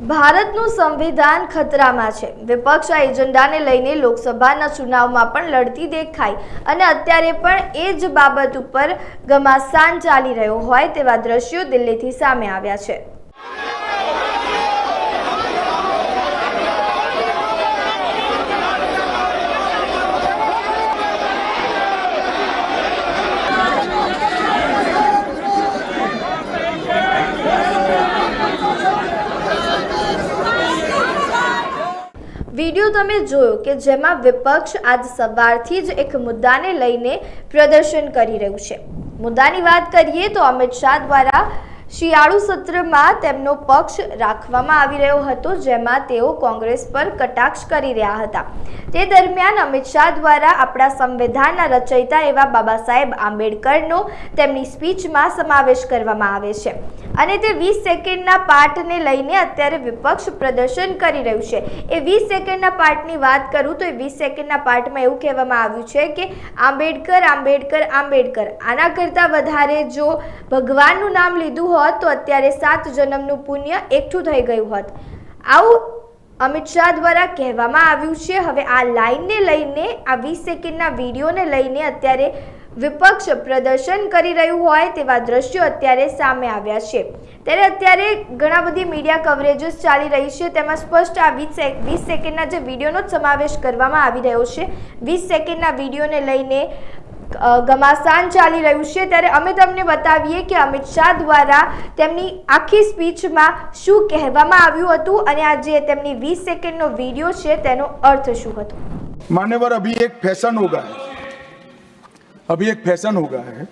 ભારતનું સંવિધાન ખતરામાં છે. વિપક્ષ આ એજન્ડાને લઈને લોકસભાના ચુનાવમાં પણ લડતી દેખાય અને અત્યારે પણ એ જ બાબત ઉપર ઘમાસાન ચાલી રહ્યો હોય તેવા દ્રશ્યો દિલ્હીથી સામે આવ્યા છે. વીડિયો તમે જોયો કે જેમાં વિપક્ષ આજ સવારથી જ એક મુદ્દાને લઈને પ્રદર્શન કરી રહ્યું છે. મુદ્દાની વાત કરીએ તો અમિત શાહ દ્વારા શિયાળુ સત્રમાં તેમનો પક્ષ રાખવામાં આવી રહ્યો હતો, જેમાં તેઓ કોંગ્રેસ પર કટાક્ષ કરી રહ્યા હતા. તે દરમિયાન અમિત શાહ દ્વારા આપણા સંવિધાનના રચયિતા એવા બાબા સાહેબ આંબેડકરનો તેમની સ્પીચમાં સમાવેશ કરવામાં આવે છે. અને તે વીસ સેકન્ડના પાઠને લઈને અત્યારે વિપક્ષ પ્રદર્શન કરી રહ્યું છે. એ વીસ સેકન્ડના પાઠની વાત કરું તો એ વીસ સેકન્ડના પાઠમાં એવું કહેવામાં આવ્યું છે કે, આંબેડકર આંબેડકર આંબેડકર. આના કરતાં વધારે જો ભગવાનનું નામ લીધું હોત તો અત્યારે સાત જન્મનું પુણ્ય એકઠું થઈ ગયું હોત. આવું અમિત શાહ દ્વારા કહેવામાં આવ્યું છે. હવે આ લાઈનને લઈને, આ વીસ સેકન્ડના વિડીયોને લઈને અત્યારે વિપક્ષ પ્રદર્શન કરી રહ્યું હોય તેવા દ્રશ્યો અત્યારે સામે આવ્યા છે. ત્યારે અત્યારે ઘણા બધી મીડિયા કવરેજીસ ચાલી રહી છે. તેમાં સ્પષ્ટ આ વીસ વીસ સેકન્ડના જે વિડીયોનો જ સમાવેશ કરવામાં આવી રહ્યો છે. વીસ સેકન્ડના વિડીયોને લઈને ઘમાસાન ચાલી રહ્યું છે ત્યારે અમે તમને બતાવીએ કે અમિત શાહ દ્વારા તેમની આખી સ્પીચમાં શું કહેવામાં આવ્યું હતું અને આ જે તેમની વીસ સેકન્ડનો વિડીયો છે તેનો અર્થ શું હતો मान्यवर अभी एक फैशन हो गया है अभी एक फैशन हो गया है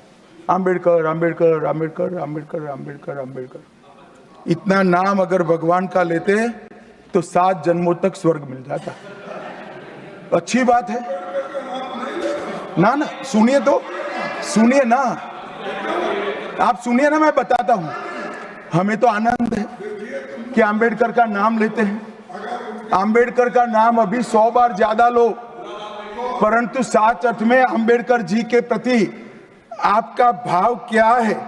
आम्बेडकर आम्बेडकर आम्बेडकर आम्बेडकर आम्बेडकर आम्बेडकर इतना नाम अगर भगवान का लेते तो सात जन्मों तक स्वर्ग मिल जाता अच्छी बात है ना ना, सुनिए तो सुनिए ना। आप सुनिए ना, मैं बताता हूँ। हमें तो आनंद है कि आम्बेडकर का नाम लेते हैं। आम्बेडकर का नाम अभी सौ बार ज़्यादा लो, परंतु सात अर्थ में आम्बेडकर जी के प्रति आपका भाव क्या है,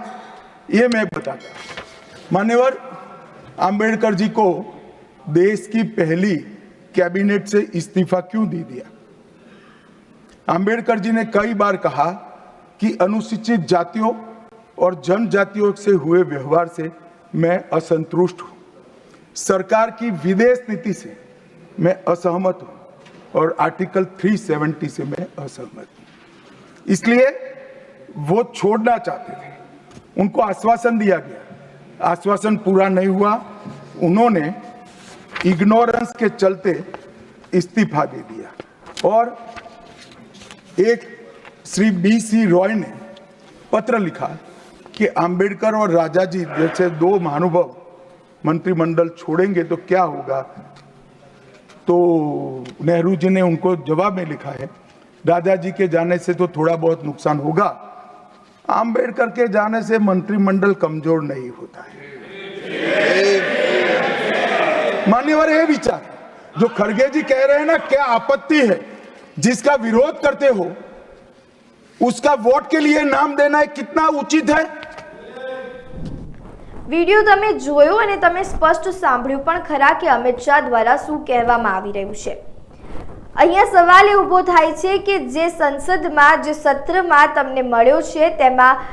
ये मैं बताता। मान्यवर आम्बेडकर जी को देश की पहली कैबिनेट से इस्तीफा क्यों दे दिया? आम्बेडकर जी ने कई बार कहा कि अनुसूचित जातियों और जनजातियों से हुए व्यवहार से मैं असंतुष्ट हूँ। सरकार की विदेश नीति से मैं असहमत हूँ और आर्टिकल 370 से मैं असहमत हूँ। इसलिए वो छोड़ना चाहते थे। उनको आश्वासन दिया गया। आश्वासन पूरा नहीं हुआ। उन्होंने इग्नोरेंस के चलते इस्तीफा दे दिया। और एक श्री बी सी रॉय ने पत्र लिखा कि अंबेडकर और राजा जी जैसे दो महानुभव मंत्रिमंडल छोड़ेंगे तो क्या होगा? तो नेहरू जी ने उनको जवाब में लिखा है राजा जी के जाने से तो थोड़ा बहुत नुकसान होगा। आम्बेडकर के जाने से मंत्रिमंडल कमज़ोर नहीं होता है। मान्यवर, ये विचार जो खड़गे जी कह रहे हैं ना, क्या आपत्ति है? जिसका विरोध करते हो उसका वोट के लिए नाम देना है कितना उचित है વિડીયો તમે જોયો અને તમે સ્પષ્ટ સાંભળ્યું પણ ખરા કે અમિત શાહ દ્વારા શું કહેવામાં આવી રહ્યું છે અહીંયા સવાલ એ ઊભો થાય છે કે જે સંસદમાં જે સત્રમાં તમને મળ્યો છે તેમાં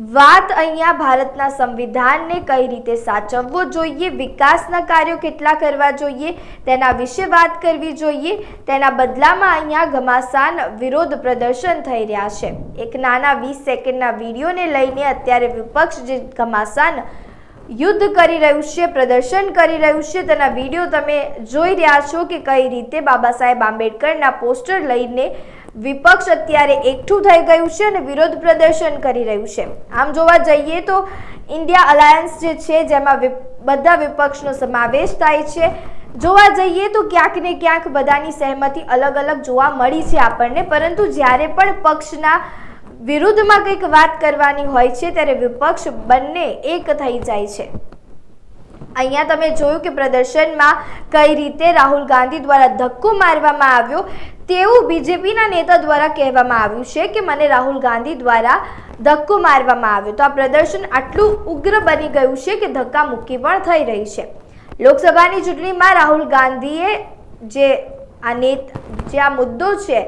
વાત અહીંયા ભારતના સંવિધાનને કઈ રીતે સાચવવો જોઈએ, વિકાસના કાર્યો કેટલા કરવા જોઈએ, તેના વિશે વાત કરવી જોઈએ, તેના બદલામાં અહીંયા ઘમાસાન વિરોધ પ્રદર્શન થઈ રહ્યા છે. એક નાના વીસ સેકન્ડના વિડીયોને લઈને અત્યારે વિપક્ષ જે ઘમાસાન યુદ્ધ કરી રહ્યું છે, પ્રદર્શન કરી રહ્યું છે, તેના વીડિયો તમે જોઈ રહ્યા છો કે કઈ રીતે બાબા સાહેબ આંબેડકરના પોસ્ટર લઈને વિપક્ષ અત્યારે એકઠું થઈ ગયું છે અને વિરોધ પ્રદર્શન કરી રહ્યું છે. આમ જોવા જઈએ તો ઇન્ડિયા અલાયન્સ જે છે, જેમાં બધા વિપક્ષનો સમાવેશ થાય છે. જોવા જઈએ તો ક્યાંક ને ક્યાંક બધાની સહેમતી અલગ અલગ જોવા મળી છે આપણને, પરંતુ જ્યારે પણ પક્ષના વિરુદ્ધમાં કંઈક વાત કરવાની હોય છે, ત્યારે વિપક્ષ બંને એક થઈ જાય છે. અહીંયા તમે જોયું કે પ્રદર્શનમાં કઈ રીતે રાહુલ ગાંધી દ્વારા ધક્કો મારવામાં આવ્યો. તેવું બીજેપીના નેતા દ્વારા કહેવામાં આવ્યું છે કે મને રાહુલ ગાંધી દ્વારા ધક્કો મારવામાં આવ્યો. તો આ પ્રદર્શન આટલું ઉગ્ર બની ગયું છે કે ધક્કા મુક્કી પણ થઈ રહી છે. લોકસભાની ચૂંટણીમાં રાહુલ ગાંધીએ જે આ નેત, જે આ મુદ્દો છે,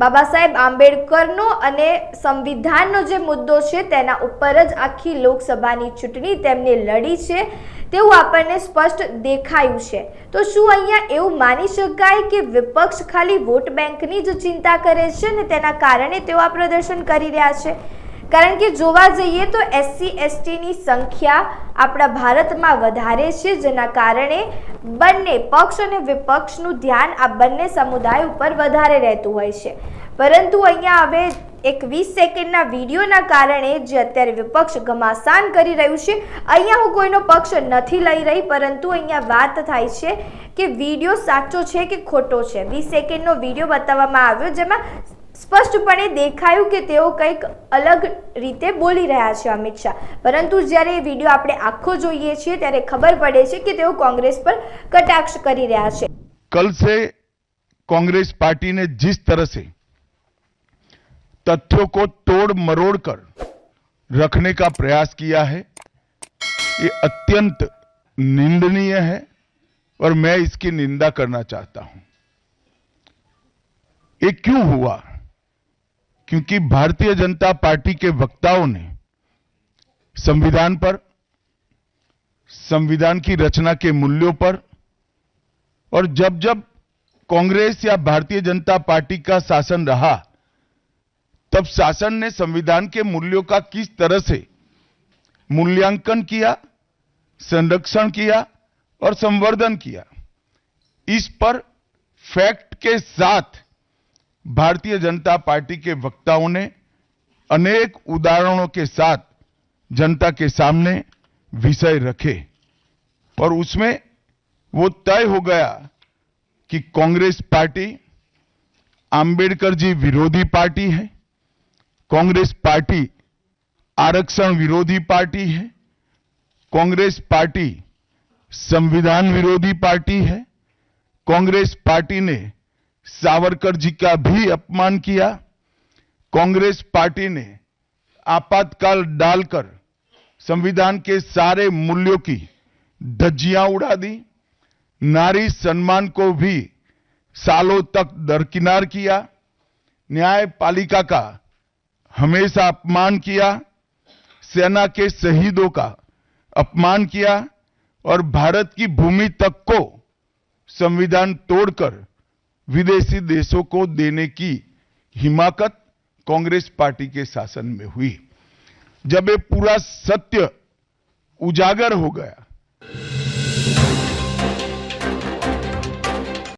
બાબા સાહેબ આંબેડકરનો અને સંવિધાનનો જે મુદ્દો છે, તેના ઉપર જ આખી લોકસભાની ચૂંટણી તેમને લડી છે. તેવું આપણને સ્પષ્ટ દેખાયું છે. તો શું અહીંયા એવું માની શકાય કે વિપક્ષ ખાલી વોટ બેંકની જ ચિંતા કરે છે ને તેના કારણે તેઓ આ પ્રદર્શન કરી રહ્યા છે? કારણ કે જોવા જઈએ તો એસસી એસટીની સંખ્યા આપણા ભારતમાં વધારે છે, જેના કારણે બંને પક્ષ અને વિપક્ષનું ધ્યાન આ બંને સમુદાય ઉપર વધારે રહેતું હોય છે. પરંતુ અહીંયા હવે એક વીસ સેકન્ડના વિડીયોના કારણે જે અત્યારે વિપક્ષ ઘમાસાન કરી રહ્યું છે, અહીંયા હું કોઈનો પક્ષ નથી લઈ રહી, પરંતુ અહીંયા વાત થાય છે કે વીડિયો સાચો છે કે ખોટો છે. વીસ સેકન્ડનો વીડિયો બતાવવામાં આવ્યો જેમાં સ્પષ્ટપણે દેખાયું કે તેઓ કંઈક અલગ રીતે બોલી રહ્યા છે અમિત શાહ. પરંતુ જ્યારે એ વીડિયો આપણે આખો જોઈએ છીએ, ત્યારે ખબર પડે છે કે તેઓ કોંગ્રેસ પર કટાક્ષ કરી રહ્યા છે. કલ કોંગ્રેસ પાર્ટીને જિસ तथ्यों को तोड़ मरोड़ कर रखने का प्रयास किया है। ये अत्यंत निंदनीय है और मैं इसकी निंदा करना चाहता हूँ। ये क्यों हुआ? क्योंकि भारतीय जनता पार्टी के वक्ताओं ने संविधान पर, संविधान की रचना के मूल्यों पर और जब जब कांग्रेस या भारतीय जनता पार्टी का शासन रहा तब शासन ने संविधान के मूल्यों का किस तरह से मूल्यांकन किया, संरक्षण किया और संवर्धन किया? इस पर फैक्ट के साथ भारतीय जनता पार्टी के वक्ताओं ने अनेक उदाहरणों के साथ जनता के सामने विषय रखे। और उसमें वो तय हो गया कि कांग्रेस पार्टी, आंबेडकर जी विरोधी पार्टी है कांग्रेस पार्टी आरक्षण विरोधी पार्टी है, कांग्रेस पार्टी संविधान विरोधी पार्टी है, कांग्रेस पार्टी ने सावरकर जी का भी अपमान किया, कांग्रेस पार्टी ने आपातकाल डालकर संविधान के सारे मूल्यों की धज्जियाँ उड़ा दी, नारी सम्मान को भी सालों तक दरकिनार किया, न्यायपालिका का हमेशा अपमान किया, सेना के शहीदों का अपमान किया और भारत की भूमि तक को संविधान तोड़कर विदेशी देशों को देने की हिमाकत कांग्रेस पार्टी के शासन में हुई। जब ये पूरा सत्य उजागर हो गया